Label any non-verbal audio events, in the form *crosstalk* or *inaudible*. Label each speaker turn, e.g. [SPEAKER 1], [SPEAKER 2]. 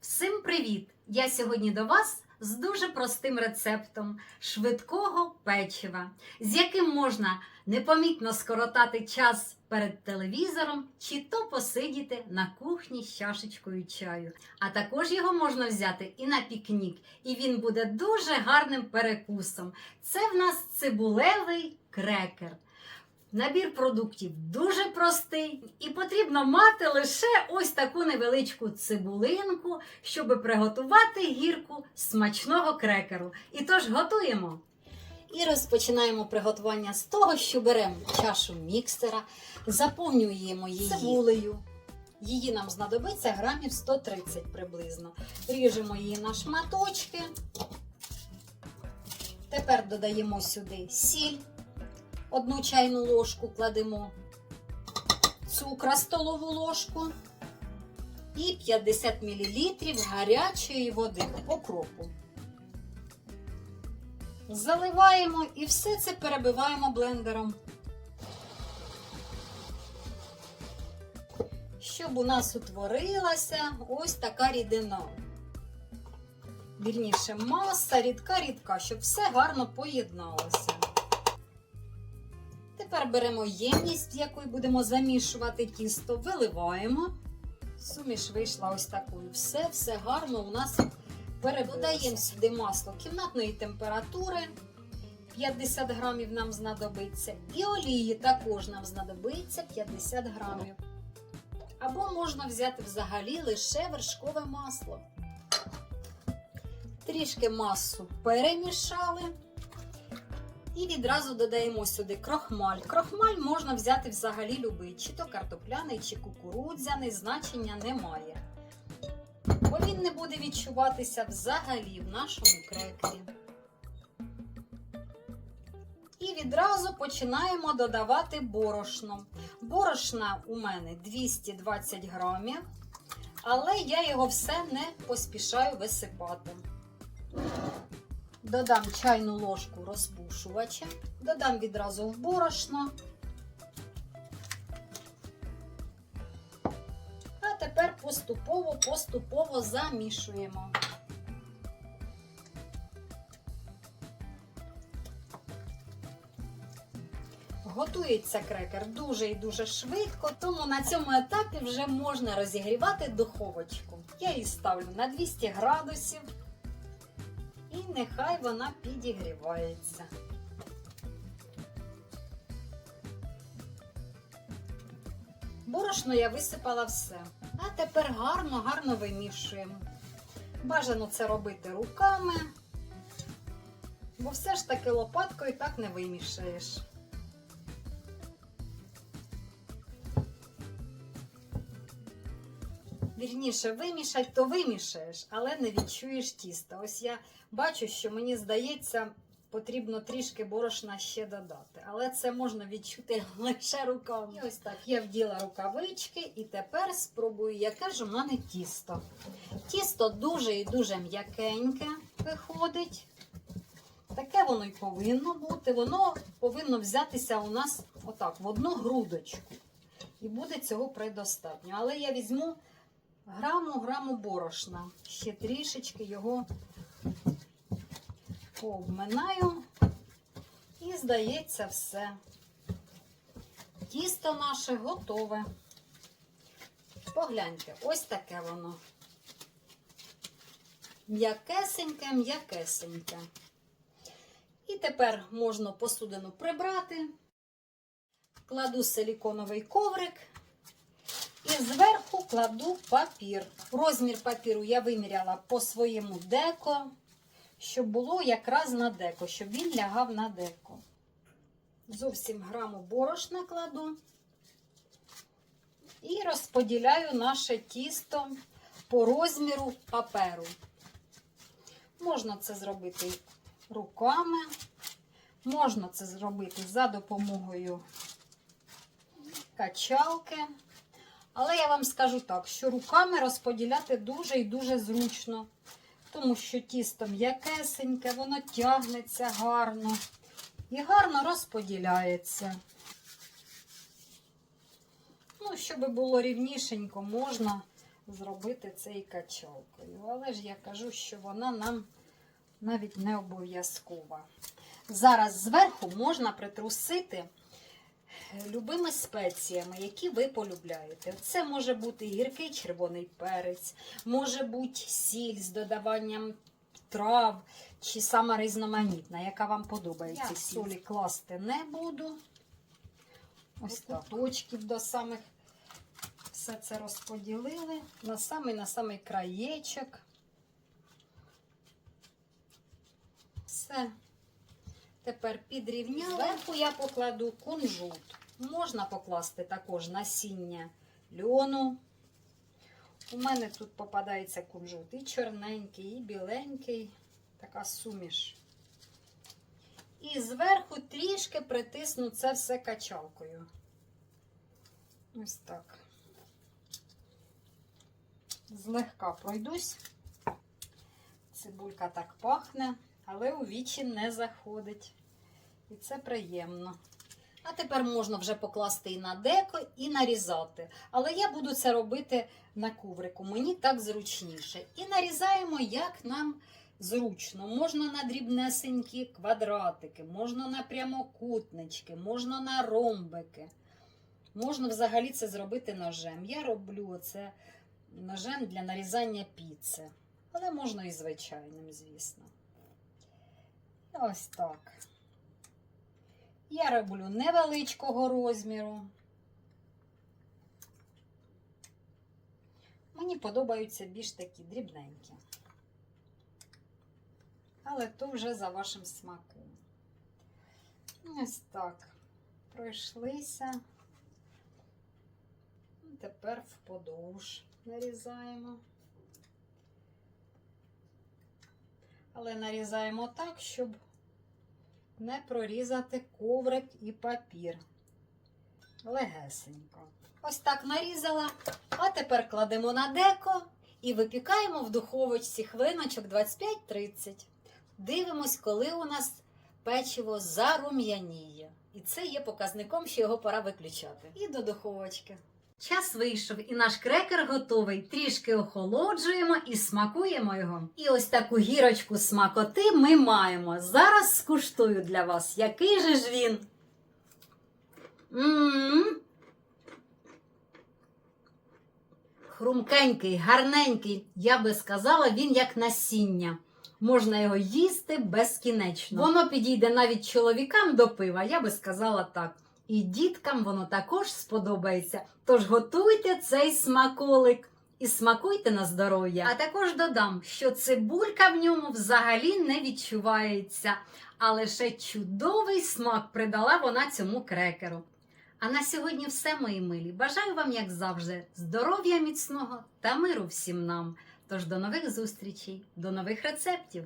[SPEAKER 1] Всім привіт! Я сьогодні до вас з дуже простим рецептом швидкого печива, з яким можна непомітно скоротати час перед телевізором чи то посидіти на кухні з чашечкою чаю. А також його можна взяти і на пікнік, і він буде дуже гарним перекусом. Це в нас цибулевий крекер. Набір продуктів дуже простий, і потрібно мати лише ось таку невеличку цибулинку, щоб приготувати гірку смачного крекеру. І тож готуємо. І розпочинаємо приготування з того, що беремо чашу міксера, заповнюємо її цибулею. Її нам знадобиться грамів 130 приблизно. Ріжемо її на шматочки. Тепер додаємо сюди сіль. Одну чайну ложку кладемо цукра столову ложку і 50 мл гарячої води окропу. Заливаємо і все це перебиваємо блендером. Щоб у нас утворилася ось така рідина. Вірніше, маса рідка-рідка, щоб все гарно поєдналося. Тепер беремо ємність, в якої будемо замішувати тісто, виливаємо. Суміш вийшла ось такою. Все, все гарно у нас перебудаємо сюди масло кімнатної температури. 50 грамів нам знадобиться. І олії також нам знадобиться 50 грамів. Або можна взяти взагалі лише вершкове масло. Трішки масу перемішали. І відразу додаємо сюди крохмаль. Крохмаль можна взяти взагалі любий, чи то картопляний, чи кукурудзяний, значення немає. Бо він не буде відчуватися взагалі в нашому крекері. І відразу починаємо додавати борошно. Борошна у мене 220 грамів, але я його все не поспішаю висипати. Додам чайну ложку розпушувача, додам відразу в борошно. А тепер поступово-поступово замішуємо. Готується крекер дуже і дуже швидко, тому на цьому етапі вже можна розігрівати духовочку. Я її ставлю на 200 градусів нехай вона підігрівається. Борошно я висипала все. А тепер гарно-гарно вимішуємо. Бажано це робити руками, бо все ж таки лопаткою так не вимішаєш. Вірніше, вимішать, то вимішаєш, але не відчуєш тіста. Ось я бачу, що мені здається, потрібно трішки борошна ще додати. Але це можна відчути *laughs* лише руками. І ось так я вділа рукавички і тепер спробую, яке ж у мене тісто. Тісто дуже і дуже м'якеньке виходить. Таке воно й повинно бути. Воно повинно взятися у нас отак, в одну грудочку. І буде цього предостатньо. Але я візьму граму граму борошна. Ще трішечки його пообминаю. І, здається, все. Тісто наше готове. Погляньте, ось таке воно. М'якесеньке, м'якесеньке. І тепер можна посудину прибрати. Кладу силіконовий коврик. І зверху кладу папір. Розмір папіру я виміряла по своєму деко, щоб було якраз на деко, щоб він лягав на деко. Зовсім граму борошна кладу і розподіляю наше тісто по розміру паперу. Можна це зробити руками, можна це зробити за допомогою качалки. Але я вам скажу так, що руками розподіляти дуже і дуже зручно, тому що тісто м'якесеньке, воно тягнеться гарно і гарно розподіляється. Ну, щоб було рівнішенько, можна
[SPEAKER 2] зробити це і качалкою. Але ж я кажу, що вона нам навіть не обов'язкова. Зараз зверху можна притрусити любими спеціями, які ви полюбляєте. Це може бути гіркий червоний перець, може бути сіль з додаванням трав чи сама різноманітна, яка вам подобається.
[SPEAKER 1] Я
[SPEAKER 2] солі класти не буду. Ось так. Точків до самих все це розподілили на самий на самий краєчок. Все. Тепер підрівняла. Зверху я покладу кунжут. Можна покласти також насіння льону. У мене тут попадається кунжут і чорненький, і біленький. Така суміш. І зверху трішки притисну це все качалкою. Ось так. Злегка пройдусь. Цибулька так пахне, але у вічі не заходить. І це приємно. А тепер можна вже покласти і на деко, і нарізати. Але я буду це робити на коврику. Мені так зручніше. І нарізаємо, як нам зручно. Можна на дрібнесенькі квадратики, можна на прямокутнички, можна на ромбики. Можна взагалі це зробити ножем. Я роблю це ножем для нарізання піци. Але можна і звичайним, звісно. Ось так. Я роблю невеличкого розміру. Мені подобаються більш такі дрібненькі. Але то вже за вашим смаком. Ось так. Пройшлися. Тепер вподовж нарізаємо. Але нарізаємо так, щоб не прорізати коврик і папір. Легесенько. Ось так нарізала. А тепер кладемо на деко і випікаємо в духовочці хвилиночок 25-30. Дивимось, коли у нас печиво зарум'яніє. І це є показником, що його пора виключати. І до духовочки.
[SPEAKER 1] Час вийшов, і наш крекер готовий. Трішки охолоджуємо і смакуємо його. І ось таку гірочку смакоти ми маємо. Зараз скуштую для вас, який же ж він. М-м-м. Хрумкенький, гарненький, я би сказала, він як насіння. Можна його їсти безкінечно. Воно підійде навіть чоловікам до пива, я би сказала так. І діткам воно також сподобається. Тож готуйте цей смаколик і смакуйте на здоров'я. А також додам, що цибулька в ньому взагалі не відчувається, а лише чудовий смак придала вона цьому крекеру. А на сьогодні все, мої милі. Бажаю вам, як завжди, здоров'я міцного та миру всім нам. Тож до нових зустрічей, до нових рецептів!